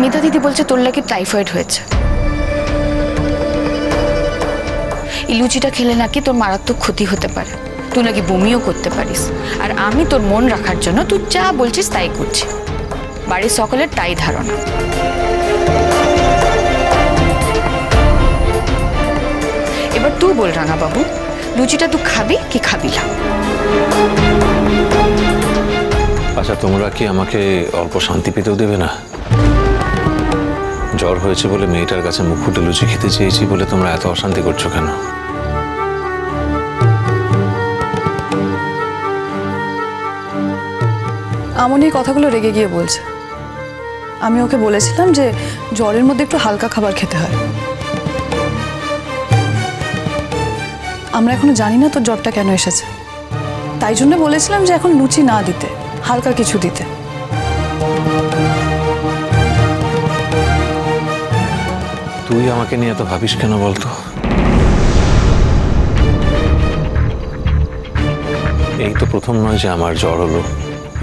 মিতা দিদি বলছে তোর নাকি টাইফয়েড হয়েছে। এই লুচিটা খেলে নাকি তোর মারাত্মক ক্ষতি হতে পারে। তুই নাকি বমিও করতে পারিস। আর আমি তোর মন রাখার জন্য তুই যা বলছিস তাই করছি। বাড়ির সকলের তাই ধারণা। এবার তুই বল রাঙা বাবু লুচিটা তুই খাবি কি খাবি না? আচ্ছা তোমরা কি আমাকে অল্প শান্তি পেতেও দেবে না? জ্বর হয়েছে বলে মেয়েটার কাছে মুখ ফুটে লুচি খেতে চেয়েছি বলে তোমরা এত অশান্তি করছ কেন? আমন কথাগুলো রেগে গিয়ে বলছে। আমি ওকে বলেছিলাম যে জ্বরের মধ্যে একটু হালকা খাবার খেতে হয়। আমরা এখনও জানি না তোর জ্বরটা কেন এসেছে। তাই জন্য বলেছিলাম যে এখন লুচি না দিতে, হালকা কিছু দিতে। তুই আমাকে নিয়ে এত ভাবিস কেন বলতো? এই তো প্রথম নয় যে আমার জ্বর হলো।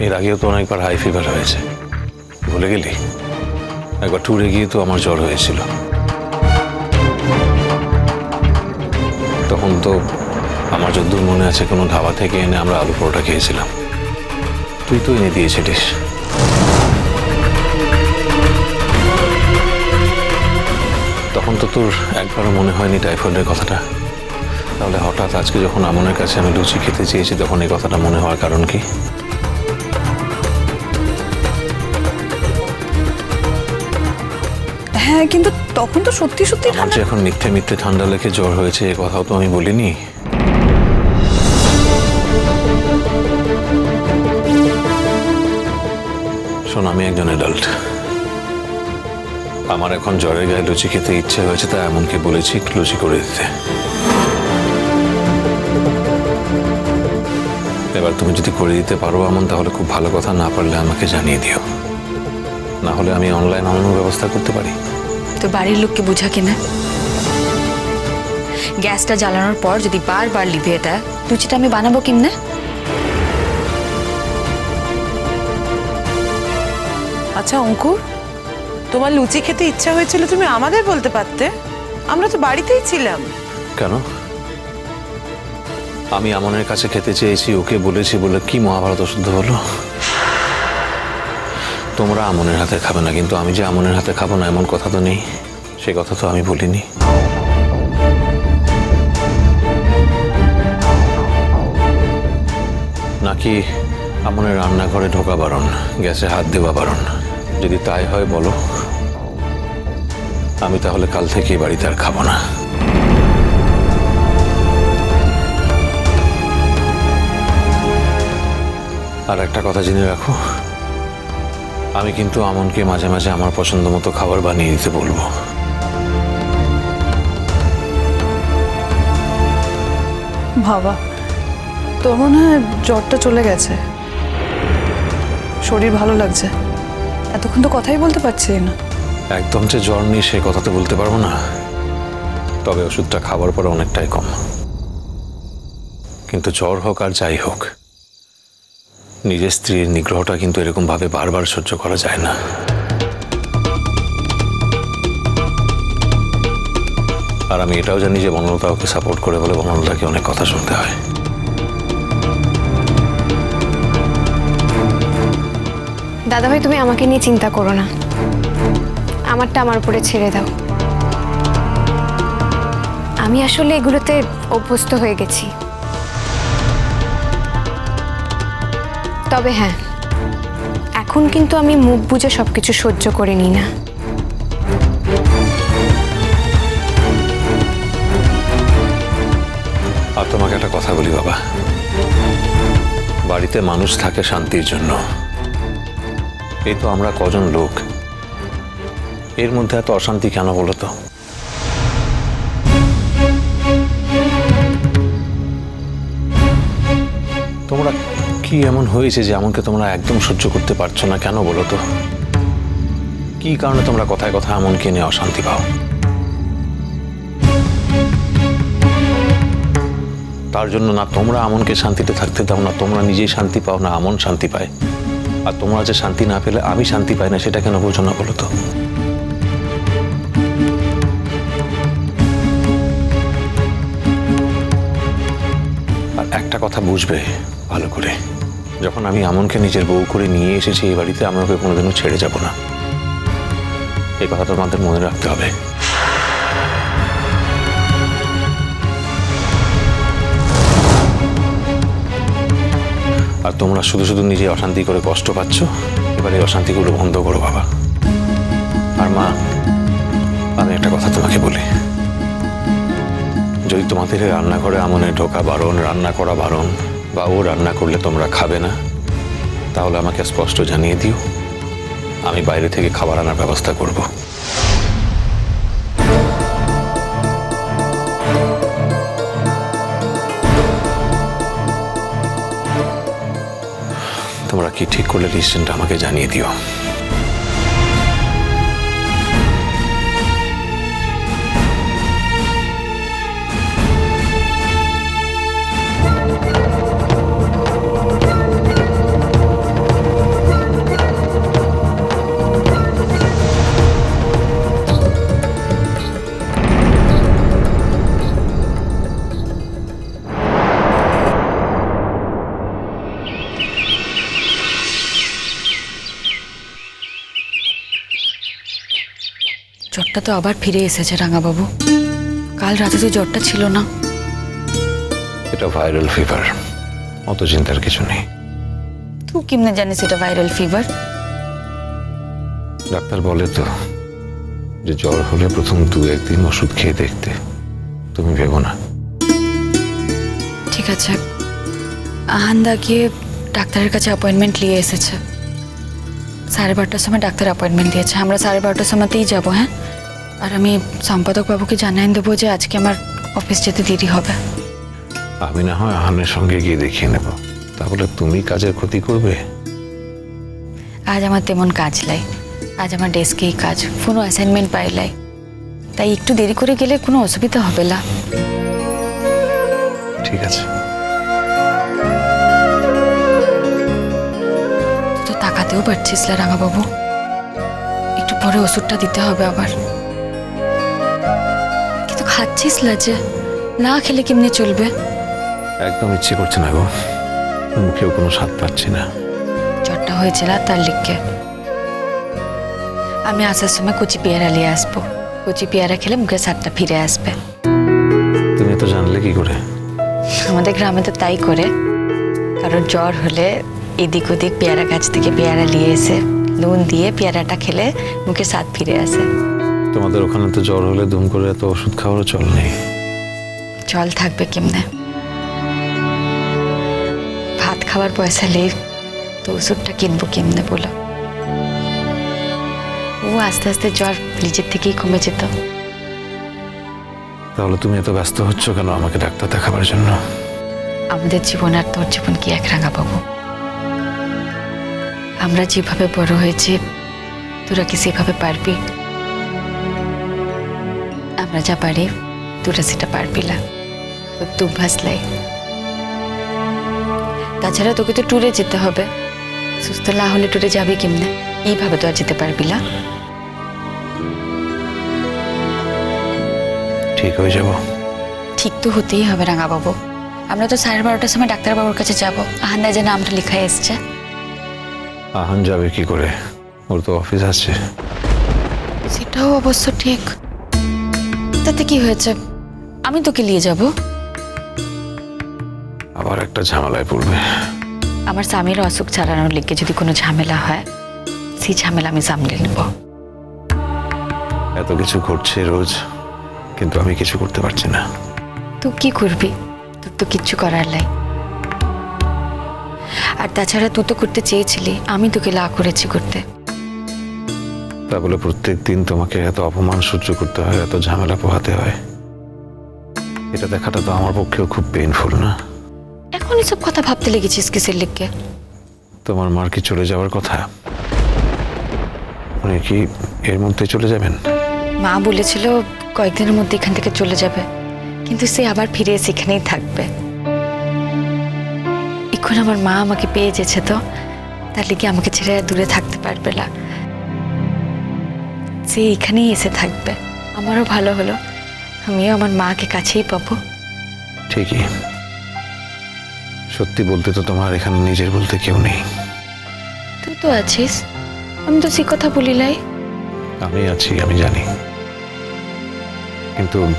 এর আগেও তো অনেকবার হাই ফিভার হয়েছে। ভুলে গেলি? একবার ট্যুরে গিয়ে তো আমার জ্বর হয়েছিল। তখন তো আমার যদ্দূর মনে আছে, কোনো ধাবা থেকে এনে আমরা আলু পরোটা খেয়েছিলাম। তুই তো এনে দিয়েছিলিস। তখন তো তোর একবারও মনে হয়নি টাইফয়েডের কথাটা। তাহলে হঠাৎ আজকে যখন আমনের কাছে আমি লুচি খেতে চেয়েছি তখন এই কথাটা মনে হওয়ার কারণ কি? হ্যাঁ কিন্তু তখন তো সত্যি সত্যি আমার যে এখন মিথ্যে মিথ্যে ঠান্ডা লেগে জ্বর হয়েছে এ কথাও তো আমি বলিনি। শোন আমি একজন অ্যাডাল্ট আমার এখন জ্বরের গায়ে লুচি খেতে ইচ্ছে হয়েছে, তাই এমনকি বলেছি লুচি করে দিতে। এবার তুমি যদি করে দিতে পারো এমন তাহলে খুব ভালো কথা, না পারলে আমাকে জানিয়ে দিও। না হলে আমি অনলাইন অন্য ব্যবস্থা করতে পারি। তো বাড়ির লোককে বোঝা কিনা? গ্যাসটা জ্বালানোর পর যদি বারবার লিভে এটা, লুচিটা আমি বানাবো কিনা? আচ্ছা অঙ্কুর? তোমার লুচি খেতে ইচ্ছা হয়েছিল, তুমি আমাদের বলতে পারতে। আমরা তো বাড়িতেই ছিলাম। কেন? আমি আমনের কাছে খেতে চেয়েছি, ওকে বলেছি বলে কি মহাভারত শুদ্ধ হলো? তোমরা আমনের হাতে খাবে না, কিন্তু আমি যে আমনের হাতে খাব না, এমন কথা তো নেই। সে কথা তো আমি বলিনি। নাকি আমনের রান্নাঘরে ঢোকা বারণ গ্যাসে হাত দেওয়া বারণ যদি তাই হয় বলো, আমি তাহলে কাল থেকে বাড়িতে আর খাব না। আর একটা কথা জেনে রাখো, আমি কিন্তু আমনকে মাঝে মাঝে আমার পছন্দ মতো খাবার বানিয়ে দিতে বলব। বাবা, তোর মনে হয় জ্বরটা চলে গেছে? শরীর ভালো লাগছে? এতক্ষণ তো কথাই বলতে পারছি না। একদম যে জ্বর নেই সে কথা তো বলতে পারব না। তবে ওষুধটা খাবার পরে অনেকটাই কম। কিন্তু জ্বর হোক আর যাই হোক, নিজের স্ত্রীর নিগ্রহটা কিন্তু এরকম ভাবে বারবার সহ্য করা যায় না। আর আমি এটাও জানি যে বনলতা ওকে সাপোর্ট করে বলে বনলতাকে অনেক কথা শুনতে হয়। দাদাভাই, তুমি আমাকে নিয়ে চিন্তা করো না। আমারটা আমার উপরে ছেড়ে দাও। আমি আসলে এগুলোতে অভ্যস্ত হয়ে গেছি। তবে হ্যাঁ এখন কিন্তু আমি মুখ বুজে সবকিছু সহ্য করে নিই না। আর তোমাকে একটা কথা বলি বাবা। বাড়িতে মানুষ থাকে শান্তির জন্য। এই তো আমরা কজন লোক। এর মধ্যে এত অশান্তি কেন বলো তো? তোমরা কি এমন হয়েছে যে এমনকি তোমরা একদম সহ্য করতে পারছ না কেন বলো তো? কি কারণে তোমরা কথায় কথা এমনকি নিয়ে অশান্তি পাও? তার জন্য না তোমরা আমনকে শান্তিতে থাকতে দাও, না তোমরা নিজেই শান্তি পাও, না আমন শান্তি পায়। আর তোমরা যে শান্তি না পেলে আমি শান্তি পাই না, সেটা কেন বোঝো না বলো তো? আর একটা কথা বুঝবে ভালো করে। যখন আমি আমনকে নিজের বউ করে নিয়ে এসেছি এই বাড়িতে, আমি ওকে কোনোদিনও ছেড়ে যাব না। এই কথা তোমাদের মনে রাখতে হবে। আর তোমরা শুধু শুধু নিজে অশান্তি করে কষ্ট পাচ্ছ, এবার এই অশান্তিগুলো বন্ধ করো বাবা। আর মা, আমি একটা কথা তোমাকে বলি। যদি তোমাদের রান্নাঘরে আমনে ঢোকা বারণ, রান্না করা বারণ, বা ও রান্না করলে তোমরা খাবে না, তাহলে আমাকে স্পষ্ট জানিয়ে দিও। আমি বাইরে থেকে খাবার আনার ব্যবস্থা করব। কি ঠিক করলে রিসেন্ট আমাকে জানিয়ে দিও। জ্বরটা তো আবার ফিরে এসেছে রাঙাবাবু। কাল রাতে তো জ্বরটা ছিল না। এটা ভাইরাল ফিভার অত চিন্তার কিছু নেই। তুই কেমনে জানিস এটা ভাইরাল ফিভার ডাক্তার বলে তো যে জ্বর হলে প্রথম দু একদিন ওষুধ খেয়ে দেখতে। তুমি ভেবো না। ঠিক আছে। আহান্দা গিয়ে ডাক্তারের কাছে অ্যাপয়েন্টমেন্ট নিয়ে এসেছে। সাড়ে বারোটার সময় ডাক্তার অ্যাপয়েন্টমেন্ট দিয়েছে। আমরা সাড়ে বারোটার সময়তেই যাব হ্যাঁ? আর আমি সম্পাদক বাবুকে জানাই দেবো যে আজকে আমার অফিস যেতে দেরি হবে। আমি না হয় আহানের সঙ্গে গিয়ে দেখিয়ে নেব। তাহলে তুমি কাজের ক্ষতি করবে? আজ আমার তেমন কাজ লাই। আজ আমার ডেস্কেই কাজ কোনো অ্যাসাইনমেন্ট পাই পাইলাই তাই একটু দেরি করে গেলে কোনো অসুবিধা হবে না। ঠিক আছে। তো তাকাতেও পারছিস না রাঙাবাবু। একটু পরে ওষুধটা দিতে হবে আবার। খাচ্ছিস লাজে? না খেলে কেমনে চলবে? একদম ইচ্ছে করছে না গো। মুখেও কোনো স্বাদ পাচ্ছি না। জ্বরটা হয়েছিল তার লিখকে? আমি আসার সময় কচি পেয়ারা নিয়ে আসব। কচি পেয়ারা খেলে মুখের স্বাদটা ফিরে আসবে। তুমি তো জানলে কি করে? আমাদের গ্রামে তো তাই করে। কারণ জ্বর হলে এদিক ওদিক পেয়ারা গাছ থেকে পেয়ারা নিয়ে এসে নুন দিয়ে পেয়ারাটা খেলে মুখে স্বাদ ফিরে আসে। তোমাদের ওখানে তো জ্বর হলে দুম করে এত ওষুধ খাওয়ারও চল নেই। জল থাকবে কেমনে? ভাত খাওয়ার পয়সা নেই তো ওষুধটা কিনবো কেমনে বলো? ও আস্তে আস্তে জ্বর নিজের থেকেই কমে যেত। তাহলে তুমি এত ব্যস্ত হচ্ছ কেন আমাকে ডাক্তার দেখাবার জন্য? আমাদের জীবন আর তোর জীবন কি এক রাঙা বাবু? আমরা যেভাবে বড় হয়েছি তোরা কি সেভাবে পারবি? পারি তোরা সেটা পারবি না। তো অভ্যাস লাই তাছাড়া তোকে তো ট্যুরে যেতে হবে। সুস্থ না হলে ট্যুরে যাবি কেমনে? এইভাবে তো আর যেতে পারবি না। ঠিক হয়ে যাব। ঠিক তো হতেই হবে রাঙা বাবু আমরা তো সাড়ে বারোটার সময় ডাক্তারবাবুর কাছে যাব। আহান্দায় যে নামটা লেখা এসছে। আহান যাবে কি করে? ওর তো অফিস আছে। সেটাও অবশ্য ঠিক। তাতে কি হয়েছে? আমি তোকে নিয়ে যাব। আবার একটা ঝামেলায় পড়বে। আমার স্বামীর অসুখ ছাড়ানোর লিগে যদি কোনো ঝামেলা হয় সেই ঝামেলা আমি সামলে নেব। এত কিছু ঘটছে রোজ কিন্তু আমি কিছু করতে পারছি না। তুই কি করবি? তোর তো কিচ্ছু করার নাই। আর তাছাড়া তুই তো করতে চেয়েছিলি আমি তোকে লা করেছি করতে। তা বলে প্রত্যেক দিন তোমাকে এত অপমান সহ্য করতে হয় এত ঝামেলা পোহাতে হয়। এটা দেখাটা তো আমার পক্ষেও খুব পেইনফুল না। এখন এসব কথা ভাবতে লেগেছিস কিসের লিখকে তোমার মার কি চলে যাওয়ার কথা? উনি কি এর মধ্যে চলে যাবেন? মা বলেছিল কয়েকদিনের মধ্যে এখান থেকে চলে যাবে কিন্তু সে আবার ফিরে এসে এখানেই থাকবে। এখন আমার মা আমাকে পেয়ে যেছে তো তাহলে কি আমাকে ছেড়ে দূরে থাকতে পারবে না। সে এখানেই এসে থাকবে। আমারও ভালো হলো। আমিও আমার মাকে কাছেই পাবো। ঠিকই। সত্যি বলতে তো তোমার এখানে নিজের বলতে কেউ নেই। তুই তো আছিস। আমি তো সে কথা বলিলাই আমি আছি আমি জানি। কিন্তু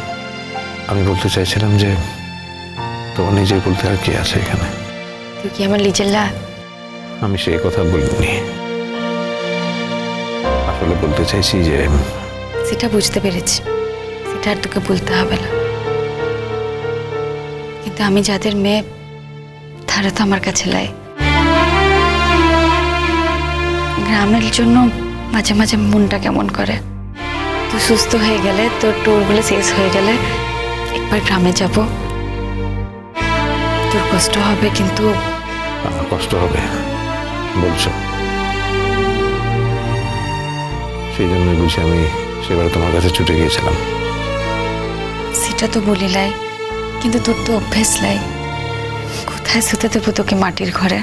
আমি বলতে চাইছিলাম যে তোমার নিজের বলতে আর কে আছে এখানে? তুই কি আমার লিজেল্লা আমি সেই কথা বলিনি। আসলে বলতে চাইছি যে সেটা বুঝতে পেরেছি। সেটা আর তোকে বলতে হবে না। কিন্তু আমি যাদের মেয়ে তারা তো আমার কাছে লাই। গ্রামের জন্য মাঝে মাঝে মনটা কেমন করে? তুই সুস্থ হয়ে গেলে তোর ট্যুরগুলো শেষ হয়ে গেলে একবার গ্রামে যাব। তোর কষ্ট হবে কিন্তু আমার কষ্ট হবে বলছো? সেই জন্য বুঝি আমি সেবারে তোমার কাছে ছুটে গিয়েছিলাম। সেটা তো বলি লাই কিন্তু তোর তো অভ্যেস লাই। কোথায় শুতে দেবো তোকে মাটির ঘরে?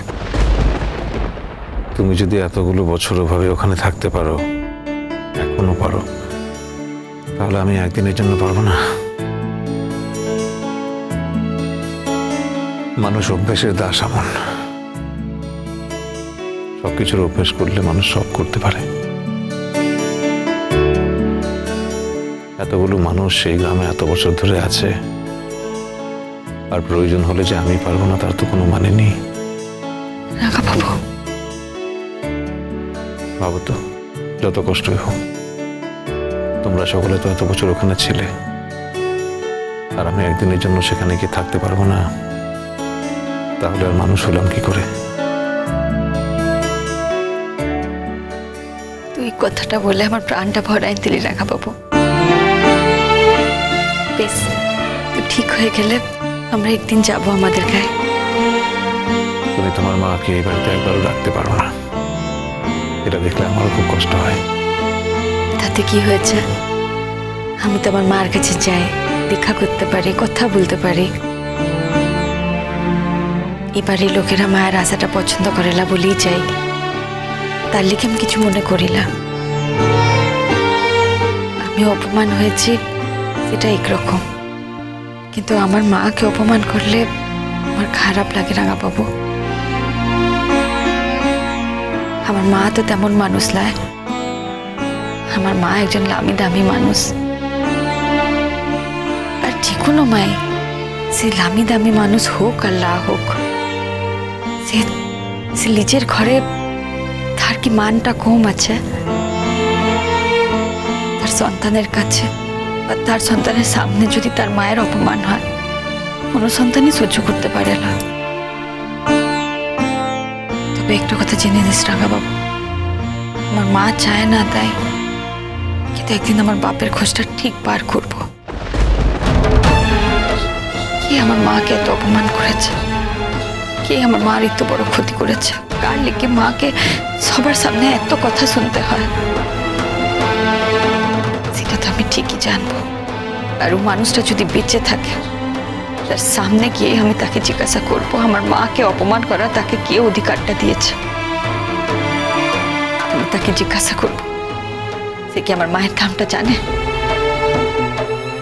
তুমি যদি এতগুলো বছর ওভাবে ওখানে থাকতে পারো এখনও পারো তাহলে আমি একদিনের জন্য পারব না। মানুষ অভ্যেসের দাস আমন সবকিছুর অভ্যেস করলে মানুষ সব করতে পারে। এতগুলো মানুষ সেই গ্রামে এত বছর ধরে আছে। আর প্রয়োজন হলে যে আমি পারব না তার তো কোনো মানে নেই। রাখা বাবু। ভাবো তো যত কষ্টই হোক তোমরা সকলে তো এত বছর ওখানে ছিলে। আর আমি একদিনের জন্য সেখানে গিয়ে থাকতে পারব না। তাহলে আর মানুষ হলাম কি করে? তুই কথাটা বলে আমার প্রাণটা ভরাই দিলি রাখা বাবু। বেশ তুই ঠিক হয়ে গেলে আমরা একদিন যাব আমাদের গায়ে। তুমি তোমার মাকে এই বাড়িতে একবারও রাখতে পারো না। এটা দেখলে আমারও খুব কষ্ট হয়। তাতে কি হয়েছে? আমি তো আমার মার কাছে যাই দেখা করতে পারি কথা বলতে পারি। এবারে লোকেরা মায়ের আশাটা পছন্দ করেলা বলেই যাই। তার লিখে আমি কিছু মনে করিলা আমি অপমান হয়েছি সেটা একরকম। কিন্তু আমার মাকে অপমান করলে আমার খারাপ লাগে রাঙা বাবু আমার মা তো তেমন মানুষ নয় আমার মা একজন লামি দামি মানুষ। আর যে কোনো মাই, সে লামি দামি মানুষ হোক আর লা হোক, সে সে নিজের ঘরে তার কি মানটা কম আছে? তার সন্তানের কাছে বা তার সন্তানের সামনে যদি তার মায়ের অপমান হয়, কোনো সন্তানই সহ্য করতে পারে না। তবে একটা কথা জেনে নিস রাঙা বাবু আমার মা চায় না তাই, কিন্তু একদিন আমার বাপের খোঁজটা ঠিক বার করব। কে আমার মাকে এত অপমান করেছে? কে আমার মার এত বড় ক্ষতি করেছে? কার লিখে মাকে সবার সামনে এত কথা শুনতে হয়? জানব আর ও মানুষটা যদি বেঁচে থাকে তার সামনে গিয়ে আমি তাকে জিজ্ঞাসা করব আমার মাকে অপমান করা তাকে কে অধিকারটা দিয়েছে আমি তাকে জিজ্ঞাসা করব সে কি আমার মায়ের দামটা জানে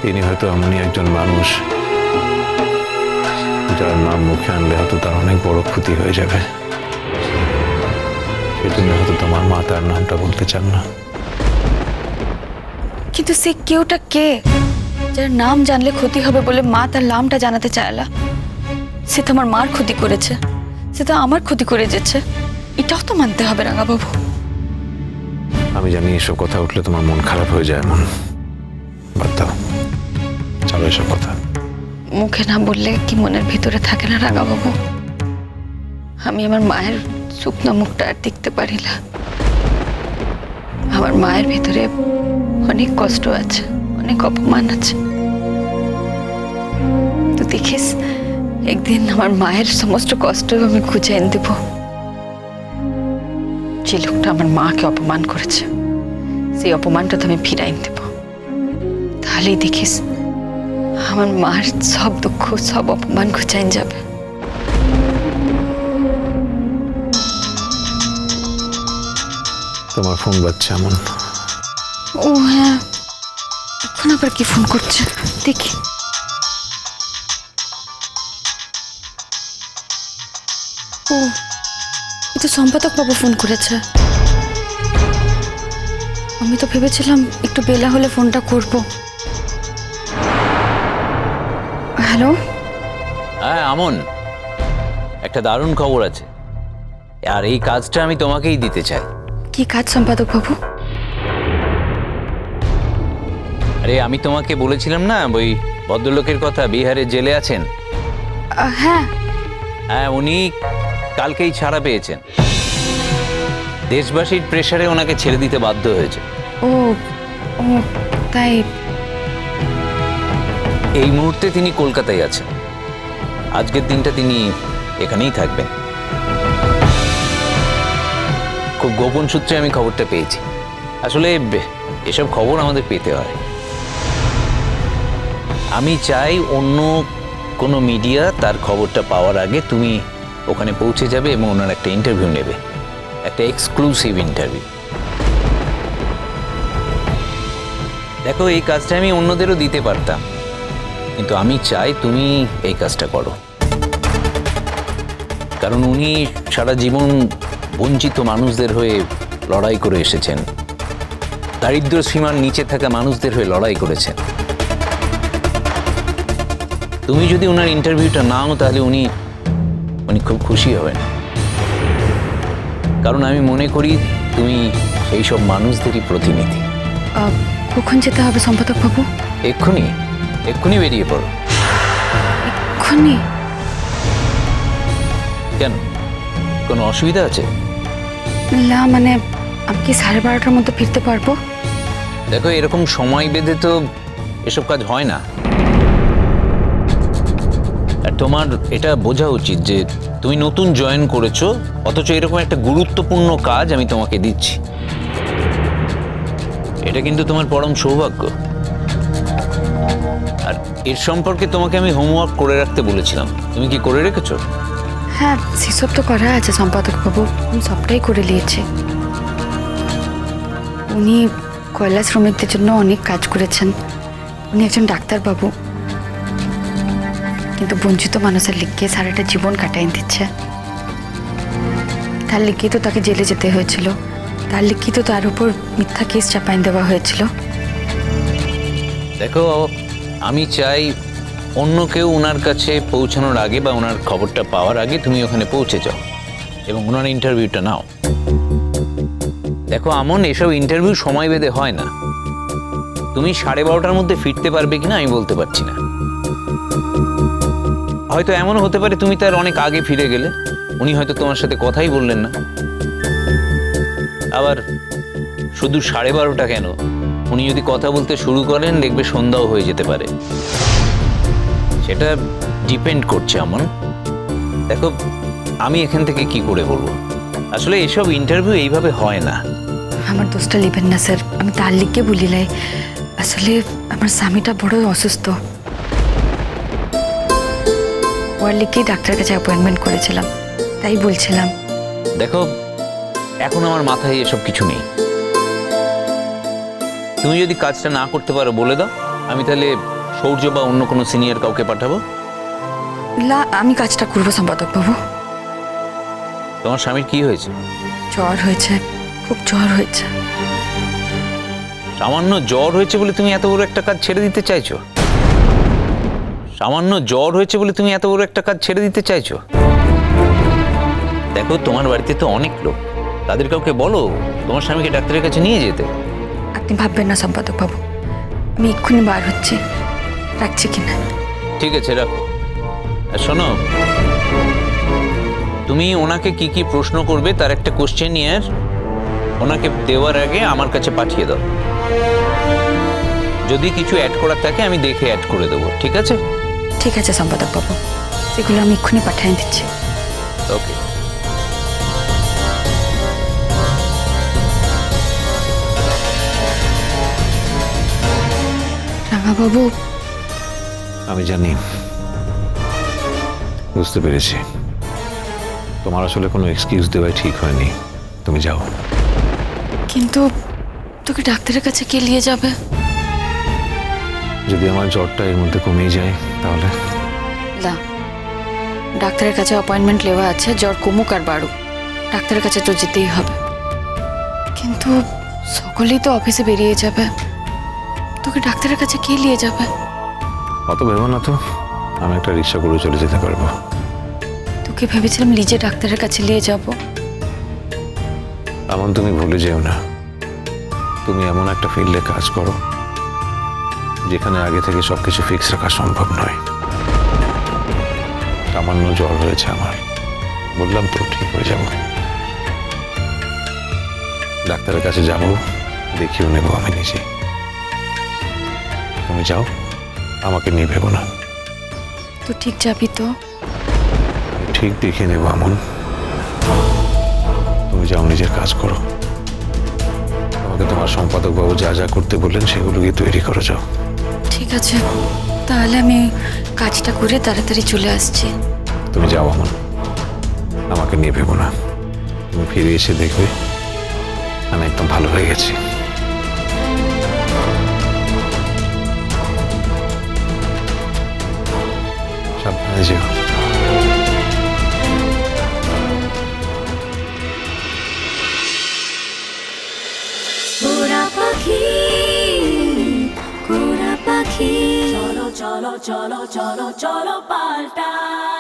তিনি হয়তো এমনই একজন মানুষ যার নাম মুখে আনলে হয়তো তার অনেক বড় ক্ষতি হয়ে যাবে সেজন্য হয়তো তোমার মা তার নামটা বলতে চান না কিন্তু সে কেউটা কে? যার নাম জানলে ক্ষতি হবে বলে মা তার নামটা জানাতে চায়লা সে তো আমার মার ক্ষতি করেছে। সে তো আমার ক্ষতি করে যেছে এটাও তো মানতে হবে রাঙাবাবু আমি জানি এসব কথা উঠলে তোমার মন খারাপ হয়ে যায় বাদ দাও। চলো এসব কথা। মুখে না বললে কি মনের ভিতরে থাকে না রাঙাবাবু আমি আমার মায়ের শুকনো মুখটা আর দেখতে পারি না। আমার মায়ের ভিতরে অনেক কষ্ট আছে, অনেক অপমান আছে। তো দেখিস, একদিন আমার মায়ের সমস্ত কষ্ট আমি খুঁজে এনে দেব। যে লোকটা আমার মাকে অপমান করেছে, সেই অপমানটা তো আমি ফিরাই দেব। তাহলেই দেখিস, আমার মার সব দুঃখ, সব অপমান ঘুচাইন যাবে। তোমার ফোন বাজছে এমন। ও হ্যাঁ। এখন আবার কি ফোন করছে? দেখি। ও তো সম্পাদক বাবু ফোন করেছে। আমি তো ভেবেছিলাম একটু বেলা হলে ফোনটা করব। হ্যালো? হ্যাঁ আমন। একটা দারুণ খবর আছে। আর এই কাজটা আমি তোমাকেই দিতে চাই। কি কাজ সম্পাদক বাবু? আরে আমি তোমাকে বলেছিলাম না ওই ভদ্রলোকের কথা বিহারে জেলে আছেন? হ্যাঁ। হ্যাঁ উনি কালকেই ছাড়া পেয়েছেন। দেশবাসীর প্রেসারে ওনাকে ছেড়ে দিতে বাধ্য হয়েছে। ও ও তাই। এই মুহূর্তে তিনি কলকাতায় আছেন। আজকের দিনটা তিনি এখানেই থাকবেন। খুব গোপন সূত্রে আমি খবরটা পেয়েছি। আসলে এসব খবর আমাদের পেতে হয়। আমি চাই অন্য কোনো মিডিয়া তার খবরটা পাওয়ার আগে তুমি ওখানে পৌঁছে যাবে এবং ওনার একটা ইন্টারভিউ নেবে। একটা এক্সক্লুসিভ ইন্টারভিউ দেখো, এই কাজটা আমি অন্যদেরও দিতে পারতাম। কিন্তু আমি চাই তুমি এই কাজটা করো। কারণ উনি সারা জীবন বঞ্চিত মানুষদের হয়ে লড়াই করে এসেছেন। দারিদ্র সীমার নিচে থাকা মানুষদের হয়ে লড়াই করেছেন। তুমি যদি ওনার ইন্টারভিউটা নাও তাহলে উনি উনি খুব খুশি হবেন। কারণ আমি মনে করি তুমি সেই সব মানুষদেরই প্রতিনিধি। কখন যেতে হবে সম্পাদক বাবু? এক্ষুনি এক্ষুনি বেরিয়ে পড়ো। এক্ষুনি? কেন? কোনো অসুবিধা আছে? না মানে আমি কি সাড়ে বারোটার মধ্যে ফিরতে পারব? দেখো এরকম সময় বেঁধে তো এসব কাজ হয় না। তোমার এটা বোঝা উচিত যে তুমি নতুন জয়েন করেছ, অথচ এরকম একটা গুরুত্বপূর্ণ কাজ আমি তোমাকে দিচ্ছি। এটা কিন্তু তোমার পরম সৌভাগ্য। আর এর সম্পর্কে তোমাকে আমি হোমওয়ার্ক করে রাখতে বলেছিলাম। তুমি কি করে রেখেছো? হ্যাঁ সেসব তো করা আছে, সম্পাদক বাবু। আমি সবটাই করে নিয়েছি উনি কয়লা শ্রমিকদের জন্য অনেক কাজ করেছেন। উনি একজন ডাক্তারবাবু কিন্তু বঞ্চিত মানুষের লিখকে সারাটা জীবন কাটাই দিচ্ছে। তার লিখেই তো তাকে জেলে যেতে হয়েছিল। তার লিখেই তো তার উপর মিথ্যা কেস চাপাইন দেওয়া হয়েছিল। দেখো, আমি চাই অন্য কেউ ওনার কাছে পৌঁছানোর আগে বা ওনার খবরটা পাওয়ার আগে তুমি ওখানে পৌঁছে যাও এবং ওনার ইন্টারভিউটা নাও। দেখো, আমন, এসব ইন্টারভিউ সময় বেঁধে হয় না। তুমি সাড়ে বারোটার মধ্যে ফিরতে পারবে কিনা আমি বলতে পারছি না। হয়তো এমনও হতে পারে তুমি তার অনেক আগে ফিরে গেলে। উনি হয়তো তোমার সাথে কথাই বললেন না। আবার শুধু সাড়ে বারোটা কেন? উনি যদি কথা বলতে শুরু করেন, দেখবে সন্ধ্যাও হয়ে যেতে পারে। সেটা ডিপেন্ড করছে আমার। দেখো, আমি এখান থেকে কি করে বলব? আসলে এসব ইন্টারভিউ এইভাবে হয় না। আমার দোষটা নেবেন না, স্যার। আমি তার লিখকে বলিলাই আসলে আমার স্বামীটা বড় অসুস্থ। ওর লিখেই ডাক্তারের কাছে অ্যাপয়েন্টমেন্ট করেছিলাম। তাই বলছিলাম। দেখো এখন আমার মাথায় এসব কিছু নেই। তুমি যদি কাজটা না করতে পারো বলে দাও। আমি তাহলে সৌর্য বা অন্য কোনো সিনিয়র কাউকে পাঠাবো? লা আমি কাজটা করব সম্পাদক বাবু। তোমার স্বামীর কি হয়েছে? জ্বর হয়েছে খুব জ্বর হয়েছে। সামান্য জ্বর হয়েছে বলে তুমি এত বড় একটা কাজ ছেড়ে দিতে চাইছো? সামান্য জ্বর হয়েছে বলে তুমি এত বড় একটা কাজ ছেড়ে দিতে চাইছো? দেখো তোমার বাড়িতে তো অনেক লোক। তাদের কাউকে বলো তোমার স্বামীকে ডাক্তারের কাছে নিয়ে যেতে। আপনি ভাববেন না সম্পাদক বাবু আমি এক্ষুনি বার হচ্ছি। রাখছি কিনা ঠিক আছে রাখো। আর শোনো তুমি ওনাকে কি কি প্রশ্ন করবে তার একটা কোশ্চেন ইয়ার ওনাকে দেওয়ার আগে আমার কাছে পাঠিয়ে দাও। যদি কিছু অ্যাড করার থাকে আমি দেখে অ্যাড করে দেবো ঠিক আছে? ঠিক আছে সম্পাদক বাবু। সেগুলো আমি এক্ষুনি পাঠিয়ে দিচ্ছি। ওকে রাঙাবাবু। আমি জানি। বুঝতে পেরেছি। তোমার আসলে কোনো এক্সকিউজ দেওয়াই ঠিক হয়নি। তুমি যাও। কিন্তু তোকে ডাক্তারের কাছে কে নিয়ে যাবে? যদি আমার জ্বরটা এর মধ্যে কমেই যায় তাহলে? না। ডাক্তারের কাছে অ্যাপয়েন্টমেন্ট নেওয়া আছে জ্বর কমুক আর বাড়ুক। ডাক্তারের কাছে তো যেতেই হবে। কিন্তু সকলেই তো অফিসে বেরিয়ে যাবে। তোকে ডাক্তারের কাছে কে নিয়ে যাবে? অত ভেবো না তো। আমি একটা রিক্সা করে চলে যেতে পারব। তোকে ভেবেছিলাম নিজে ডাক্তারের কাছে নিয়ে যাব। এমন তুমি ভুলে যেও না। তুমি এমন একটা ফিল্ডে কাজ করো। যেখানে আগে থেকে সব কিছু ফিক্স রাখা সম্ভব নয়। সামান্য জ্বর হয়েছে আমার। বললাম তো ঠিক হয়ে যাব। ডাক্তারের কাছে যাব দেখিও নেব আমি নিজে। তুমি যাও আমাকে নিয়ে ভেবো না। তো ঠিক যাবি তো? ঠিক দেখে নেব আমন। তুমি যাও নিজের কাজ করো। আমাকে তোমার সম্পাদক বাবু যা যা করতে বললেন সেগুলো গিয়ে তৈরি করো যাও। ঠিক আছে, তাহলে আমি কাজটা করে তাড়াতাড়ি চলে আসছি। তুমি যাও আমার আমাকে নিয়ে ভেবো না। তুমি ফিরে এসে দেখবে আমি একদম ভালো হয়ে গেছি। সাবধানে যেও। চলো চলো চলো পাল্টাই